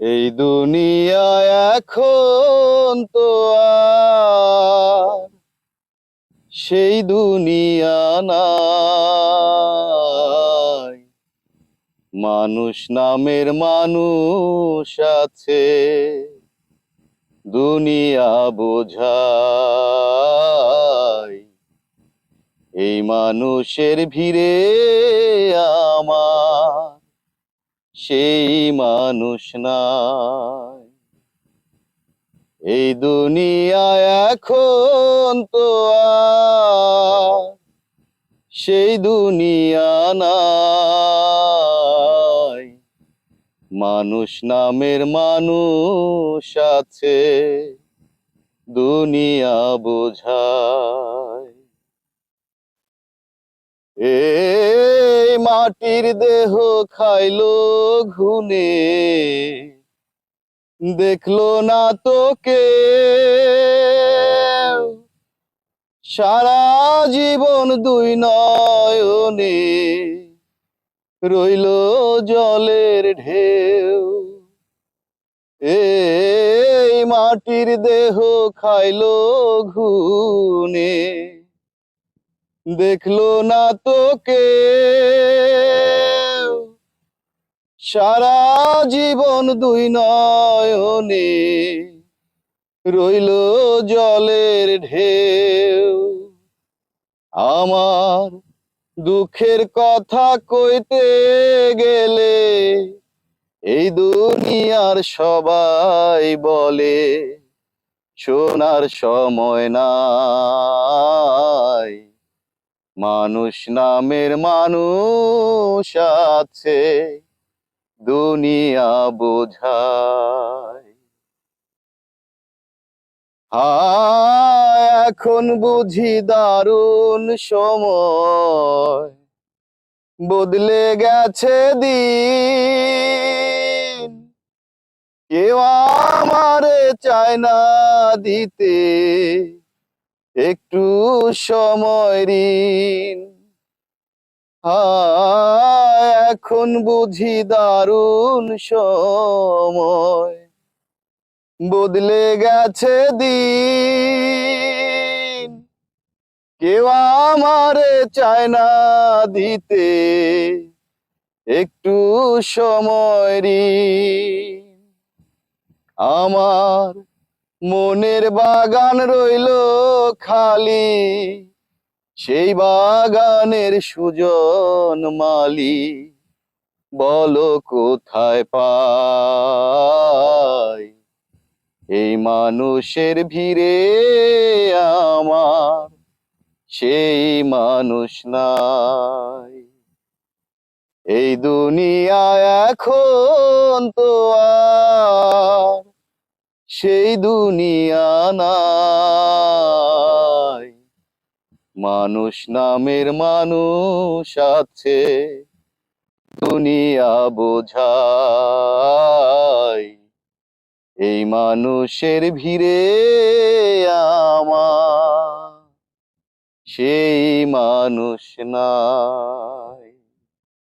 এই দুনিয়ায় এখন তো সেই দুনিয়া নাই। মানুষ নামের মানুষ আছে, দুনিয়া বোঝায় এই মানুষের ভিড়ে আমার সেই মানুষ নাই। এই দুনিয়ায় এখন তো সেই দুনিয়া নাই। মানুষ নামের মানুষ আছে, দুনিয়া বোঝায়। এই মাটির দেহ খাইলো ঘুনে দেখল না তোকে। সারা জীবন দুই নয়নে রইল জলের ঢেউ। এই মাটির দেহ খাইলো ঘুনে দেখল না তোকে। সারা জীবন দুই নয়নে রইল জলের ঢেউ। আমার দুঃখের কথা কইতে গেলে এই দুনিয়ার সবাই বলে, শোনার সময় নাই। মানুষ নামের মানুষ আছে, দুনিয়া বোঝায়। হায় এখন বুঝি দারুণ সময়, বদলে গেছে দিন। কেউ আমারে চায় না দিতে। একটু সময় ঋণ এখন বুঝি দারুণ সময়। বদলে গেছে দিন। কেউ আমারে চায় না দিতে। একটু সময় ঋণ আমার মনের বাগান রইল খালি, সেই বাগানের সুজন মালি। বলো কোথায় পাই? এই মানুষের ভিড়ে আমার সেই মানুষ নাই। এই দুনিয়ায় এখন তো আর সেই দুনিয়া নাই। মানুষ নামের মানুষ আছে, দুনিয়া বোঝায় এই মানুষের ভিড়ে আমার, সেই মানুষ না